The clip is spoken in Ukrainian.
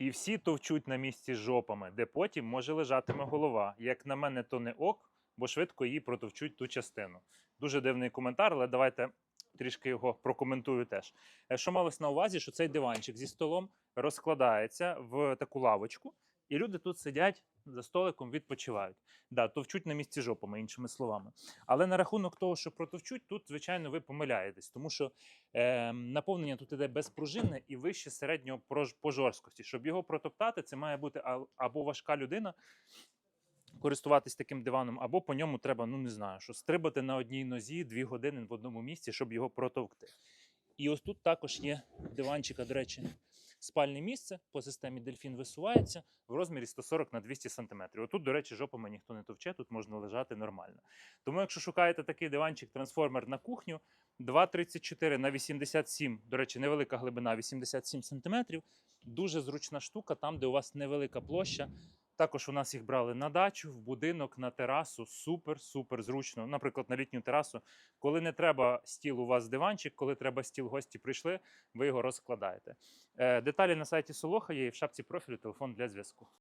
І всі товчуть на місці жопами, де потім може лежатиме голова. Як на мене, то не ок, бо швидко її протовчуть ту частину. Дуже дивний коментар, але давайте трішки його прокоментую теж. Е, Що малось на увазі, що цей диванчик зі столом розкладається в таку лавочку, і люди тут сидять за столиком, відпочивають. Да, товчуть на місці жопами, іншими словами. Але на рахунок того, що протовчуть, тут, звичайно, ви помиляєтесь, тому що е, наповнення тут іде безпружинне і вище середнього прож- по жорсткості. Щоб його протоптати, це має бути або важка людина. Користуватись таким диваном, або по ньому треба, ну не знаю, що стрибати на одній нозі дві години в одному місці, щоб його протовкти. І ось тут також є диванчика, до речі, спальне місце по системі дельфін висувається в розмірі 140 на 200 см. Отут, до речі, жопами ніхто не товче, тут можна лежати нормально. Тому, якщо шукаєте такий диванчик трансформер на кухню, 2,34 на 87, до речі, невелика глибина 87 см, дуже зручна штука, там, де у вас невелика площа. Також у нас їх брали на дачу, в будинок, на терасу. Супер, супер зручно. Наприклад, на літню терасу. Коли не треба стіл, у вас диванчик, коли треба стіл, гості прийшли, ви його розкладаєте. Е, деталі на сайті Солоха є і в шапці профілю телефон для зв'язку.